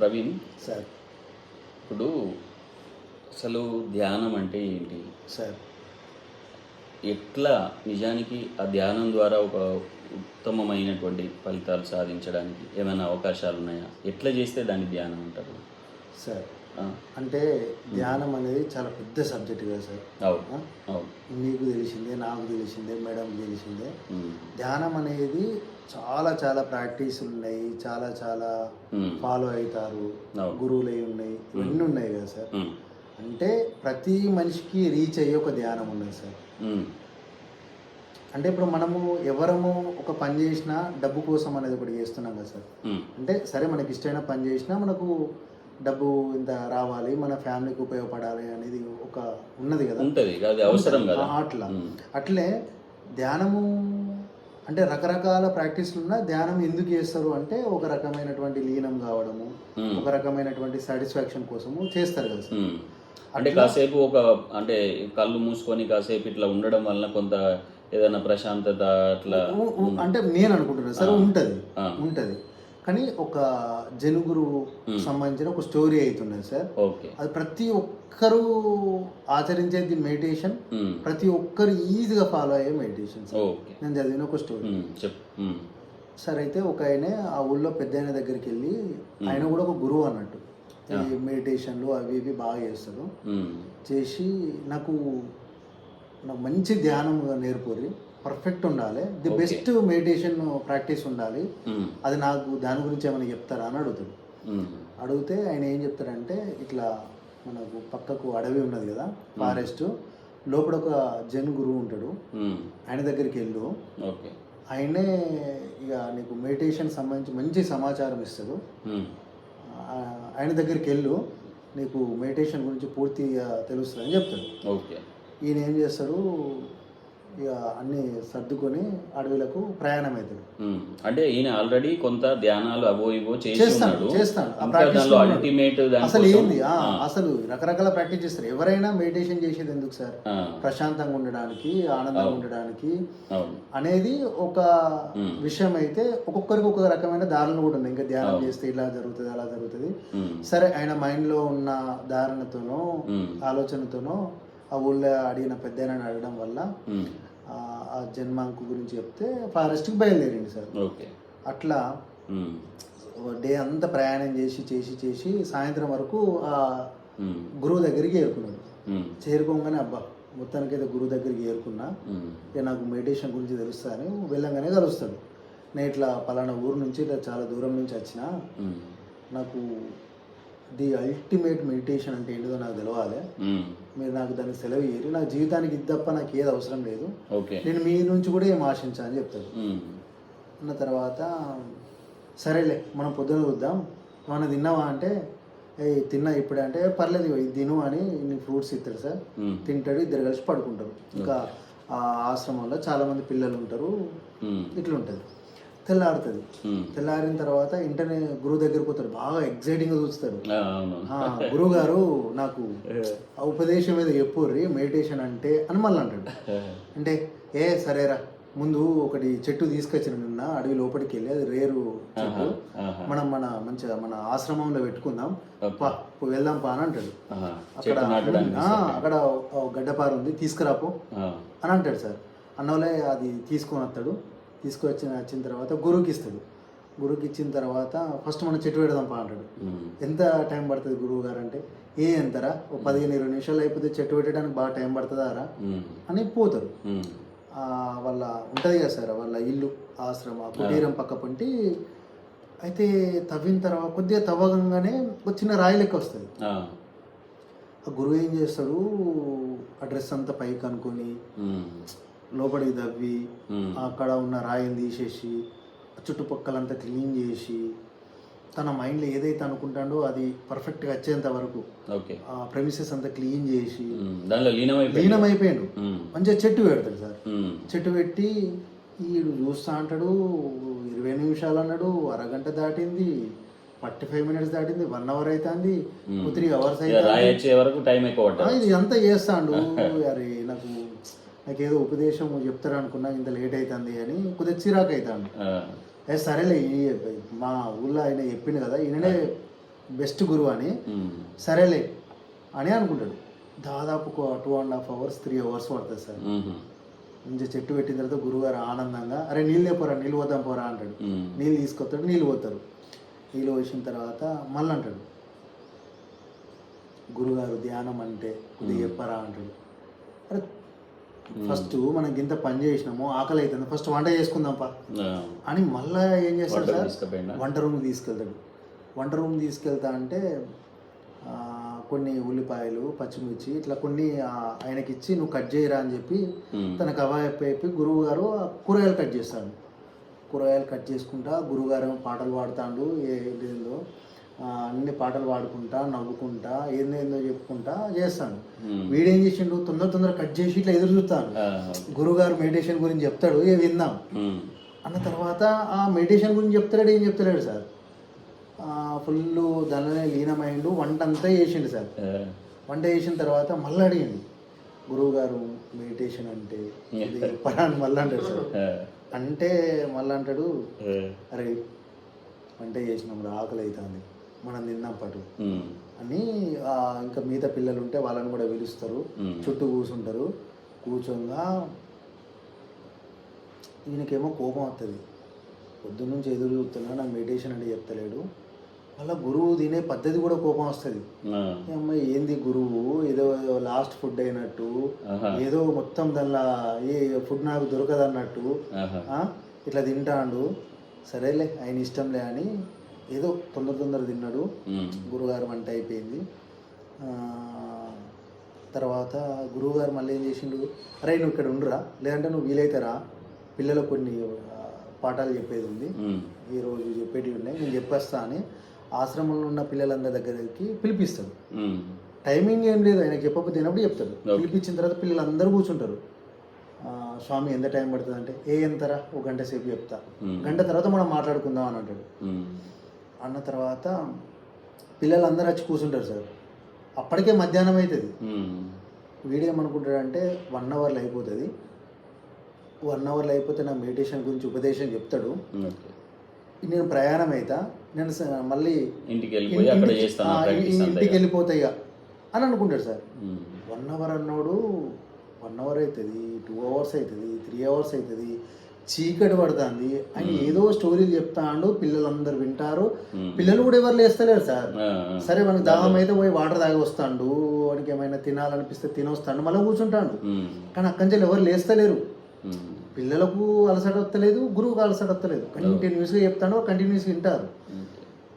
Praveen. Sir. ఇప్పుడు అసలు ధ్యానం అంటే ఏంటి? సార్. ఎట్లా నిజానికి ఆ ధ్యానం ద్వారా ఒక ఉత్తమమైనటువంటి ఫలితాలు సాధించడానికి ఏమైనా అవకాశాలు ఉన్నాయా ఎట్లా చేస్తే దాన్ని ధ్యానం అంటారు? సార్ అంటే ధ్యానం అనేది చాలా పెద్ద సబ్జెక్ట్ కదా సార్. మీకు తెలిసిందే నాకు తెలిసిందే మేడంకి తెలిసిందే. ధ్యానం అనేది చాలా చాలా ప్రాక్టీస్ ఉన్నాయి చాలా చాలా ఫాలో అవుతారు. గురువులు అయి ఉన్నాయి ఇవన్నీ ఉన్నాయి కదా సార్. అంటే ప్రతి మనిషికి రీచ్ అయ్యే ఒక ధ్యానం ఉన్నది సార్. అంటే ఇప్పుడు మనము ఎవరము ఒక పని చేసినా డబ్బు కోసం అనేది ఒకటి చేస్తున్నాం కదా సార్. అంటే సరే మనకి ఇష్టమైన పని చేసినా మనకు డబ్బు ఇంత రావాలి మన ఫ్యామిలీకి ఉపయోగపడాలి అనేది ఒక ఉన్నది కదా. ఉంటది అది అవసరం కదా. అట్లా అట్లే ధ్యానము అంటే రకరకాల ప్రాక్టీస్లు ఉన్నా ధ్యానం ఎందుకు చేస్తారు అంటే ఒక రకమైనటువంటి లీనం కావడము ఒక రకమైనటువంటి సాటిస్ఫాక్షన్ కోసము చేస్తారు కదా. అంటే కాసేపు ఒక అంటే కళ్ళు మూసుకొని కాసేపు ఇట్లా ఉండడం వలన కొంత ఏదైనా ప్రశాంతత అట్లా అంటే నేను అనుకుంటున్నాను సార్ ఉంటది. ఉంటది. కానీ ఒక జనుగురు సంబంధించిన ఒక స్టోరీ అవుతున్నది సార్. అది ప్రతి ఒక్కరూ ఆచరించేది మెడిటేషన్. ఉమ్, ప్రతి ఒక్కరు ఈజీగా ఫాలో అయ్యే మెడిటేషన్ నేను చదివిన ఒక స్టోరీ. ఉమ్, సరే అయితే ఒక ఆయన ఆ ఊళ్ళో పెద్ద ఆయన దగ్గరికి వెళ్ళి ఆయన కూడా ఒక గురువు అన్నట్టు. ఈ మెడిటేషన్లు అవి ఇవి బాగా చేస్తాడు. ఉమ్, చేసి నాకు నాకు మంచి ధ్యానం నేర్పురి పర్ఫెక్ట్ ఉండాలి. ది బెస్ట్ మెడిటేషన్ ప్రాక్టీస్ ఉండాలి. ఉమ్, అది నాకు దాని గురించి ఏమైనా చెప్తారా అని అడుగుతాడు. ఉమ్, అడిగితే ఆయన ఏం చెప్తాడంటే ఇట్లా మనకు పక్కకు అడవి ఉన్నది కదా ఫారెస్ట్ లోపల ఒక జన్ గురువు ఉంటాడు. ఆయన దగ్గరికి వెళ్ళు. ఓకే ఆయనే ఇక నీకు మెడిటేషన్ సంబంధించి మంచి సమాచారం ఇస్తాడు. ఆయన దగ్గరికి వెళ్ళు. నీకు మెడిటేషన్ గురించి పూర్తిగా తెలుస్తుంది అని చెప్తాడు. ఓకే ఈయన ఏం చేస్తాడు ఇక అన్ని సర్దుకొని అడవులకు ప్రయాణం అవుతాడు అంటే ఈయన ఆల్రెడీ కొంత ధ్యానాలు అవో ఇవో చేసి చేస్తాను ఉన్నాడు. చేస్తాను ఆ ఇంకా practice దానిలో లో ఉన్నాడు. అల్టిమేట్ అసలు ఏంది? అసలు రకరకాల ప్రాక్టీస్ చేస్తారు. ఎవరైనా మెడిటేషన్ చేసేది ఎందుకు సార్? ప్రశాంతంగా ఉండడానికి ఆనందంగా ఉండడానికి అనేది ఒక. విషయం అయితే ఒక్కొక్కరికి ఒక్కొక్క రకమైన దారులు కూడా ఉన్నాయి. ఇంకా ధ్యానం చేస్తే ఇలా జరుగుతుంది అలా జరుగుతుంది. సరే ఆయన మైండ్లో ఉన్న ధారణతోనో ఆలోచనతోనో ఆ ఊళ్ళో అడిగిన పెద్ద అడగడం వల్ల ఆ జన్మాంకు గురించి చెప్తే ఫారెస్ట్కి బయలుదేరింది సార్. ఓకే. అట్లా డే అంతా ప్రయాణం చేసి చేసి చేసి సాయంత్రం వరకు ఆ గురువు దగ్గరికి చేరుకున్నాడు ఉమ్, చేరుకోగానే అబ్బా మొత్తానికైతే గురువు దగ్గరికి చేరుకున్నా. ఇక నాకు మెడిటేషన్ గురించి తెలుస్తుందని వెళ్ళంగానే కలుస్తాడు. నేను ఇట్లా పలానా ఊరు నుంచి ఇట్లా చాలా దూరం నుంచి వచ్చిన నాకు ది అల్టిమేట్ మెడిటేషన్ అంటే ఏంటిదో నాకు తెలవాలి. ఉమ్, మీరు నాకు దానికి సెలవు ఇయ్యరు. నా జీవితానికి ఇది తప్ప నాకు ఏది అవసరం లేదు. నేను మీ నుంచి కూడా ఏం ఆశించా అని చెప్తాడు ఉమ్, అన్న తర్వాత సరేలే మనం పొద్దున చూద్దాం. ఏమన్నా తిన్నావా అంటే ఏ తిన్నా ఇప్పుడే అంటే పర్లేదు ఇది తిను అని ఇన్ని ఫ్రూట్స్ ఇస్తాడు సార్. తింటాడు ఇద్దరు కలిసి పడుకుంటారు. ఇంకా ఆ ఆశ్రమంలో చాలా మంది పిల్లలు ఉంటారు. ఉమ్, ఇట్లా ఉంటుంది తెల్లారుతుంది. తెల్లారిన తర్వాత ఇంటనే గురువు దగ్గరికి పోతాడు. బాగా ఆ, అవును. ఆ, గురువు గారు నాకు ఉపదేశం మీద చెప్పుర్రి మెడిటేషన్ అంటే అని మళ్ళీ అంటాడు అంటే ఏ సరేరా. ముందు ఒకటి చెట్టు తీసుకొచ్చిన నిన్న అడవి లోపలికి వెళ్ళి అది రేరు చెట్టు. మనం మన మంచిగా మన ఆశ్రమంలో పెట్టుకుందాం. పా వెళ్దాం పా అని అంటాడు. అక్కడ అక్కడ గడ్డపారు ఉంది తీసుకురాపో అని అంటాడు సార్. అన్నోలే అది తీసుకొని వస్తాడు. తీసుకొచ్చిన వచ్చిన తర్వాత గురువుకి ఇస్తాడు. గురువుకి ఇచ్చిన తర్వాత ఫస్ట్ మనం చెట్టు పెడదాం పా అంటాడు. ఉమ్, ఎంత టైం పడుతుంది గురువు గారు అంటే? ఏ ఎంతరా? ఓ పదిహేను ఇరవై నిమిషాలు అయిపోతే చెట్టు పెట్టడానికి బాగా టైం పడుతుందా రా? అని పోతారు వాళ్ళ ఉంటుంది కదా సార్ వాళ్ళ ఇల్లు ఆశ్రమ కుటీరం పక్క పంటి అయితే తవ్విన తర్వాత కొద్దిగా తవ్వగానే ఒక చిన్న రాయి లెక్క వస్తుంది. ఆ, గురువు ఏం చేస్తాడు? ఆ డ్రెస్ అంతా పైకి అనుకొని లోపలికి ఉమ్, అక్కడ ఉన్న రాయిని తీసేసి చుట్టుపక్కలంతా క్లీన్ చేసి తన మైండ్లో ఏదైతే అనుకుంటాడో అది పర్ఫెక్ట్గా వచ్చేంత వరకు ఓకే. ఆ ప్రెమిసెస్ అంతా క్లీన్ చేసి లీనమైపోయాడు. మంచిగా చెట్టు పెడతాడు సార్. చెట్టు పెట్టి ఈడు చూస్తా అంటాడు ఇరవై నిమిషాలు అన్నాడు అరగంట దాటింది ఫార్టీ ఫైవ్ మినిట్స్ దాటింది వన్ అవర్ అవుతుంది టూ త్రీ అవర్స్ అయితే ఇది అంతా చేస్తాడు. అరే నాకు నాకేదో ఉపదేశం చెప్తారు అనుకున్నా ఇంత లేట్ అవుతుంది అని కొద్దిగా చిరాకు అవుతాడు ఆ, ఏ సరేలే ఈ మా ఊళ్ళో ఆయన చెప్పింది కదా ఈయననే బెస్ట్ గురువు అని. సరేలే అని అనుకుంటాడు. దాదాపు ఒక two and half hours three hours పడుతుంది సార్. మంచిగా చెట్టు పెట్టిన తర్వాత గురువుగారు ఆనందంగా అరే నీళ్ళే పోరా నీళ్ళు పోదాం పోరా అంటాడు. నీళ్ళు తీసుకొస్తాడు నీళ్ళు పోతారు. నీళ్ళు పోసిన తర్వాత మళ్ళీ అంటాడు. గురుగారు ధ్యానం అంటే కొద్దిగా చెప్పరా అంటాడు. అరే ఫస్ట్ మనం ఇంత పని చేసినాము ఆకలి అవుతుంది ఫస్ట్ వంట చేసుకుందాంపా. అని మళ్ళీ ఏం చేస్తాడు సార్? వంట రూమ్ తీసుకెళ్తాడు. వంట రూమ్ తీసుకెళ్తా అంటే కొన్ని ఉల్లిపాయలు పచ్చిమిర్చి ఇట్లా కొన్ని ఆయనకి ఇచ్చి నువ్వు కట్ చేయరా అని చెప్పి. తనకు అవాయిపోయి గురువు గారు కూరగాయలు కట్ చేస్తాడు. కూరగాయలు కట్ చేసుకుంటా గురువుగారు పాటలు పాడుతాడు ఏంటిదో అన్ని పాటలు పాడుకుంటా నవ్వుకుంటా ఏందేందో చెప్పుకుంటా చేస్తాడు ఉమ్. వీడేం చేసిండు తొందర తొందర కట్ చేసి ఇట్లా ఎదురు చూస్తాను ఆ. గురువుగారు మెడిటేషన్ గురించి చెప్తాడు ఏ విందాం. అన్న తర్వాత ఆ మెడిటేషన్ గురించి చెప్తాడు ఏం చెప్తలేడు సార్ ఫుల్ దానిలోనే లీనమైండు వంట అంతా చేసిండు సార్. వంట చేసిన తర్వాత మళ్ళీ అడిగిండు గురువు గారు మెడిటేషన్ అంటే ఇది చెప్పరా అని మళ్ళీ అంటాడు సార్. అంటే మళ్ళీ అంటాడు. అరే వంట చేసినప్పుడు ఆకలి అవుతుంది మనం తిన్నాం పటు. అని ఇంకా మిగతా పిల్లలు ఉంటే వాళ్ళని కూడా పిలుస్తారు. చుట్టూ కూర్చుంటారు కూర్చోగా ఈయనకేమో కోపం వస్తుంది పొద్దున్న నుంచి ఎదురు చూస్తున్నా నాకు మెడిటేషన్ అంటే చెప్తలేడు మళ్ళీ గురువు తినే పద్ధతి కూడా కోపం వస్తుంది. అమ్మాయి ఏంది గురువు ఏదో లాస్ట్ ఫుడ్ అయినట్టు. ఏదో మొత్తం దానిలో ఏ ఫుడ్ నాకు దొరకదు అన్నట్టు ఆహా. ఆ, ఇట్లా తింటాడు సరేలే ఆయన ఇష్టంలే అని ఏదో తొందర తొందర తిన్నాడు. గురుగారు వంట అయిపోయింది. తర్వాత గురువుగారు మళ్ళీ ఏం చేసిండు? అరే నువ్వు ఇక్కడ ఉండురా. లేదంటే నువ్వు వీలైతే రా పిల్లలకు కొన్ని పాఠాలు చెప్పేది ఉంది. ఈరోజు చెప్పేటివి ఉన్నాయి. నేను చెప్పేస్తా అని ఆశ్రమంలో ఉన్న పిల్లలందరి దగ్గరికి పిలిపిస్తాడు. టైమింగ్ ఏం లేదు. ఆయనకి చెప్పకపోతే తినప్పుడు చెప్తాడు. పిలిపించిన తర్వాత పిల్లలందరూ కూర్చుంటారు. స్వామి ఎంత టైం పడుతుంది అంటే ఏ ఎంతరా? ఒక గంట సేపు చెప్తా. గంట తర్వాత మనం మాట్లాడుకుందాం అని అంటాడు. అన్న తర్వాత పిల్లలందరూ వచ్చి కూర్చుంటారు సార్ అప్పటికే మధ్యాహ్నం అవుతుంది ఉమ్. వీడేమనుకుంటాడంటే వన్ అవర్లో అయిపోతుంది వన్ అవర్లో అయిపోతే నా మెడిటేషన్ గురించి ఉపదేశం చెప్తాడు. నేను ప్రయాణం అవుతా నేను మళ్ళీ ఇంటికి ఇంటికి-. వెళ్ళిపోతాయి అని అనుకుంటాడు సార్. వన్ అవర్ అన్నోడు వన్ అవర్ అవుతుంది టూ అవర్స్ అవుతుంది త్రీ అవర్స్ అవుతుంది చీకటి పడుతుంది ఆయన ఏదో స్టోరీలు చెప్తాడు పిల్లలందరూ వింటారు. పిల్లలు కూడా ఎవరు లేస్తలేరు సార్. సరే మనకి దాహం అయితే పోయి వాటర్ తాగి వస్తాడు వాడికి ఏమైనా తినాలనిపిస్తే తినొస్తాడు మళ్ళీ కూర్చుంటాడు. కానీ అక్కడి నుంచి ఎవరు లేస్తలేరు. పిల్లలకు అలసట వస్తలేదు గురువుకు అలసట వస్తలేదు. కంటిన్యూస్గా చెప్తాడు కంటిన్యూస్గా వింటారు.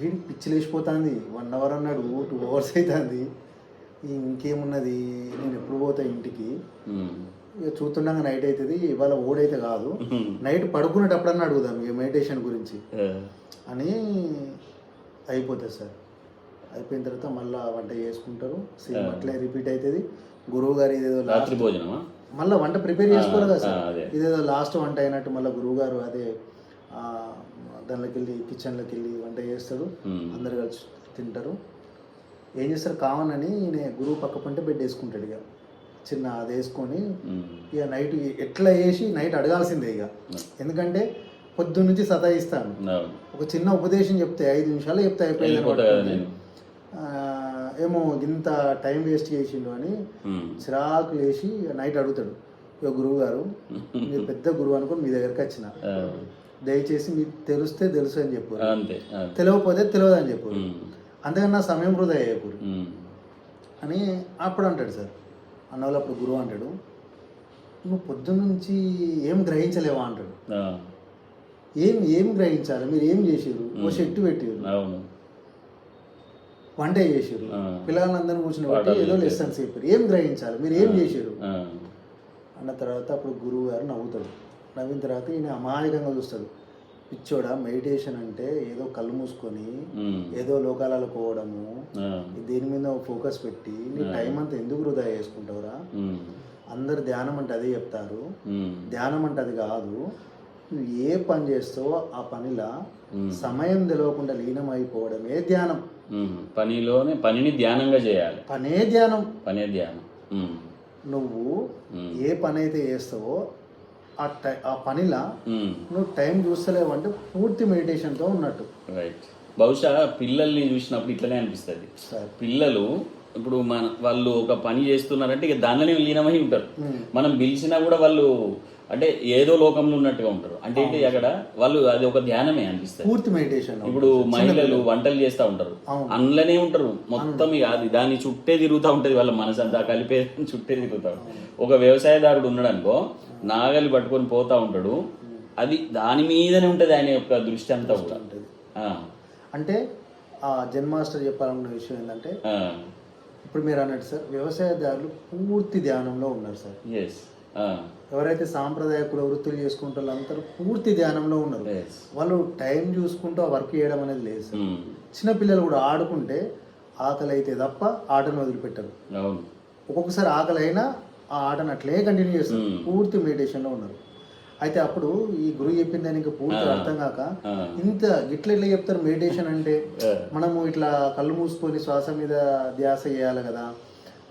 వీడి పిచ్చి లేచిపోతుంది. వన్ అవర్ అన్నాడు టూ అవర్స్ అవుతుంది. ఇంకేమున్నది? నేను ఎప్పుడు పోతా ఇంటికి. ఇక చూస్తుండగా నైట్ అవుతుంది ఇవాళ ఓడైతే కాదు. నైట్ పడుకునేటప్పుడన్నా అడుగుదాం ఇక మెడిటేషన్ గురించి. అని అయిపోతుంది సార్. అయిపోయిన తర్వాత మళ్ళీ వంట చేసుకుంటారు. సేమ్ అట్లే రిపీట్ అవుతుంది గురువు గారు ఇదేదో రాత్రి భోజనమా? మళ్ళీ వంట ప్రిపేర్ చేసుకోరు కదా సార్. ఇదేదో లాస్ట్ వంట అయినట్టు మళ్ళీ గురువు గారు అదే దానిలోకి వెళ్ళి కిచెన్లోకి వెళ్ళి వంట చేస్తాడు ఉమ్. అందరు కలిసి తింటారు. ఏం చేస్తారు కామన్ అని ఈయన గురువు పక్క పంటే బెడ్ వేసుకుంటాడు ఇక. చిన్న అది వేసుకొని. ఇక నైట్ ఎట్లా వేసి నైట్ అడగాల్సిందే ఇక ఎందుకంటే పొద్దున్న నుంచి సతాయిస్తాను. ఒక చిన్న ఉపదేశం చెప్తే ఐదు నిమిషాలు చెప్తే అయిపోయింది ఏమో ఇంత టైం వేస్ట్ చేసిండు అని. చిరాకు లేచి నైట్ అడుగుతాడు ఇక గురువు గారు మీరు పెద్ద గురువు అనుకుని మీ దగ్గరికి వచ్చిన. దయచేసి మీకు తెలిస్తే తెలుసు అని చెప్పు. తెలియకపోతే తెలియదు అని చెప్పు ఉమ్. అంతేగాని నా సమయం వృధా అయ్యేప్పుడు. అని అప్పుడు అంటాడు సార్ అన్న వాళ్ళు అప్పుడు గురువు అంటాడు నువ్వు పొద్దున్న నుంచి ఏం గ్రహించలేవా అంటాడు. ఏం ఏం గ్రహించాలి? మీరు ఏం చేసారు ఓ చెట్టు పెట్టారు వంట చేసారు ఆ. పిల్లలందరినీ కూర్చుని పెట్టి పాఠాలు ఏదో. లెసన్స్ చెప్పారు ఏం గ్రహించాలి? మీరు ఏం చేసారు ఆ. అన్న తర్వాత అప్పుడు గురువు గారు నవ్వుతాడు. నవ్విన తర్వాత ఈయన అమాయకంగా చూస్తాడు. పిచ్చోడా మెడిటేషన్ అంటే ఏదో కళ్ళు మూసుకొని. ఏదో లోకాలలో పోవడము. దేని మీద ఫోకస్ పెట్టి నీ. టైం అంతా ఎందుకు వృధా చేసుకుంటావురా. అందరు ధ్యానం అంటే అదే చెప్తారు. ధ్యానం అంటే అది కాదు నువ్వు ఏ పని చేస్తావో ఆ పనిలా. సమయం తెలియకుండా లీనమైపోవడమే ధ్యానం ఉమ్. పనిలోనే పనిని ధ్యానంగా చేయాలి పనే ధ్యానం పనే ధ్యానం. నువ్వు. ఏ పని అయితే చేస్తావో ఆ ఆ పనిలా. నువ్వు టైం చూస్తలేవు అంటే పూర్తి మెడిటేషన్తో ఉన్నట్టు. రైట్. బహుశా పిల్లల్ని చూసినప్పుడు ఇట్లనే అనిపిస్తుంది. పిల్లలు ఇప్పుడు మన వాళ్ళు ఒక పని చేస్తున్నారంటే ఇక దానిలోనే లీనమై ఉంటారు. మనం పిలిచినా కూడా వాళ్ళు అంటే ఏదో లోకంలో ఉన్నట్టుగా ఉంటారు. అంటే ఏంటి అక్కడ వాళ్ళు అది ఒక ధ్యానమే అనిపిస్తుంది. పూర్తి మెడిటేషన్ ఇప్పుడు మహిళలు వంటలు చేస్తూ ఉంటారు. అందులోనే ఉంటారు. మొత్తం అది దాని చుట్టే తిరుగుతూ ఉంటది. వాళ్ళ మనసు అంతా కలిపే చుట్టే తిరుగుతాడు ఒక వ్యవసాయదారుడు ఉన్నాడు అనుకో నాగలి పట్టుకొని పోతా ఉంటాడు. అది దాని మీదనే ఉంటది ఆయన యొక్క దృష్టి అంతా కూడా. అంటే ఆ జన్మాస్టర్ చెప్పాలన్న విషయం ఏంటంటే ఇప్పుడు మీరు అన్నట్టు సార్ వ్యవసాయదారులు పూర్తి ధ్యానంలో ఉన్నారు సార్. Yes, ఆ, ఎవరైతే సాంప్రదాయ కుల వృత్తులు చేసుకుంటారో అందరూ పూర్తి ధ్యానంలో ఉన్నారు వాళ్ళు టైం చూసుకుంటూ ఆ వర్క్ చేయడం అనేది లేదు సార్. ఉమ్, చిన్న పిల్లలు కూడా ఆడుకుంటే ఆకలి అయితే తప్ప ఆటను వదిలిపెట్టరు. ఒక్కొక్కసారి ఆకలి అయినా ఆ ఆటను అట్లే కంటిన్యూ చేస్తారు. Hmm. పూర్తి మెడిటేషన్లో ఉన్నారు అయితే అప్పుడు ఈ గురువు చెప్పిన దానికి పూర్తి అర్థం కాక ఆ, ఇంత గిట్ల ఎట్లా చెప్తారు మెడిటేషన్ అంటే? ఆ, మనము ఇట్లా కళ్ళు మూసుకొని శ్వాస మీద ధ్యాస చేయాలి కదా.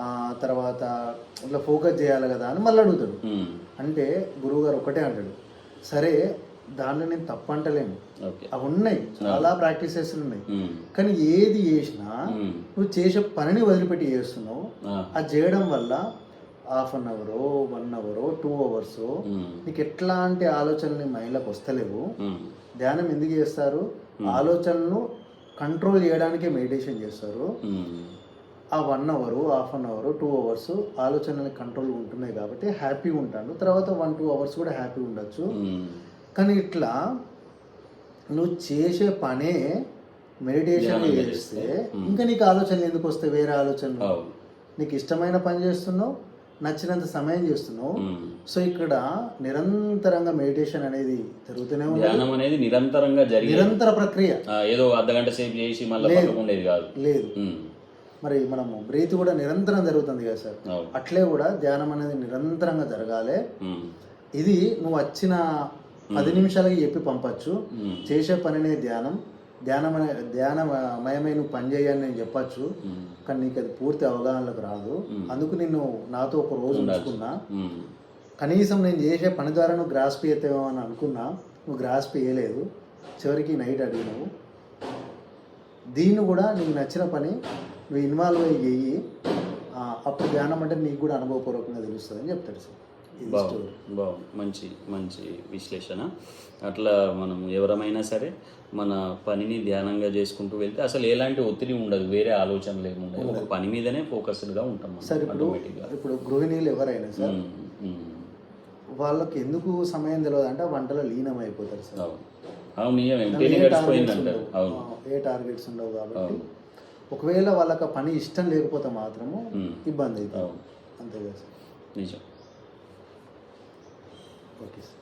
ఆ తర్వాత ఇట్లా ఫోకస్ చేయాలి కదా అని మళ్ళీ అడుగుతాడు. ఉమ్, అంటే గురువుగారు ఒకటే అంటాడు సరే దాంట్లో నేను తప్పు అంటలేను. అవి ఉన్నాయి చాలా ప్రాక్టీసెస్ ఉన్నాయి. కానీ ఏది చేసినా నువ్వు చేసే పనిని వదిలిపెట్టి చేస్తున్నావు. ఆ, అది చేయడం వల్ల హాఫ్ అన్ అవరో వన్ అవరో టూ అవర్స్ నీకు ఎట్లాంటి ఆలోచనలు మైండ్లోకి వస్తలేవు. ధ్యానం ఎందుకు చేస్తారు? ఆలోచనలను కంట్రోల్ చేయడానికే మెడిటేషన్ చేస్తారు. ఆ one hour half an hour two hours ఆలోచనలు కంట్రోల్ ఉంటున్నాయి కాబట్టి హ్యాపీగా ఉంటాను. తర్వాత వన్ టూ అవర్స్ కూడా హ్యాపీగా ఉండొచ్చు. కానీ ఇట్లా నువ్వు చేసే పనే మెడిటేషన్ చేస్తే ఇంకా నీకు ఆలోచనలు ఎందుకు వస్తాయి? వేరే ఆలోచనలు. నీకు ఇష్టమైన పని చేస్తున్నావు నచ్చినంత సమయం చేస్తున్నావు. సో ఇక్కడ నిరంతరంగా మెడిటేషన్ అనేది జరుగుతూనే ఉంది. ధ్యానం అనేది నిరంతరంగా జరిగే నిరంతర ప్రక్రియ. ఏదో అర్ధగంట సేపు చేసి మళ్ళీ లేదు. మరి మనము బ్రీత్ కూడా నిరంతరం జరుగుతుంది కదా సార్. అట్లే కూడా ధ్యానం అనేది నిరంతరంగా జరగాలి. ఇది నువ్వు వచ్చిన పది నిమిషాలకి చెప్పి పంపచ్చు. చేసే పనినే ధ్యానం. ధ్యానం ధ్యానమయమై నువ్వు పని చేయని నేను చెప్పచ్చు. కానీ నీకు అది పూర్తి అవగాహనలోకి రాదు. అందుకు నిన్ను నాతో ఒక రోజు ఉంచుకున్నా. కనీసం నేను చేసే పని ద్వారా నువ్వు గ్రాస్ చేయతావు అని అనుకున్నా. నువ్వు గ్రాస్ చేయలేదు. చివరికి నైట్ అడిగినావు. దీన్ని కూడా నీకు నచ్చిన పని నువ్వు ఇన్వాల్వ్ అయ్యి చెయ్యి అప్పుడు ధ్యానం అంటే నీకు కూడా అనుభవపూర్వకంగా తెలుస్తుంది అని చెప్తాడు సార్. బాగుంది మంచి మంచి విశ్లేషణ. అట్లా మనం ఎవరమైనా సరే మన పనిని ధ్యానంగా చేసుకుంటూ వెళ్తే అసలు ఎలాంటి ఒత్తిడి ఉండదు వేరే ఆలోచనలు ఏమి ఉండదు ఒక పని మీదనే ఫోకస్డ్గా ఉంటాం సార్ ఇప్పుడు ఇప్పుడు గృహిణీలు ఎవరైనా సార్ వాళ్ళకి ఎందుకు సమయం తెలియదు అంటే వంటలో లీనం అయిపోతారు సార్ అవును గడిచిపోయింది టార్గెట్స్ అంటారు ఉండవు. అవును ఏ టార్గెట్స్ ఉండవు కాబట్టి ఒకవేళ వాళ్ళకి పని ఇష్టం లేకపోతే మాత్రము ఉమ్, ఇబ్బంది అవుతుంది. అంతే కదా సార్. నిజం. Okay sir.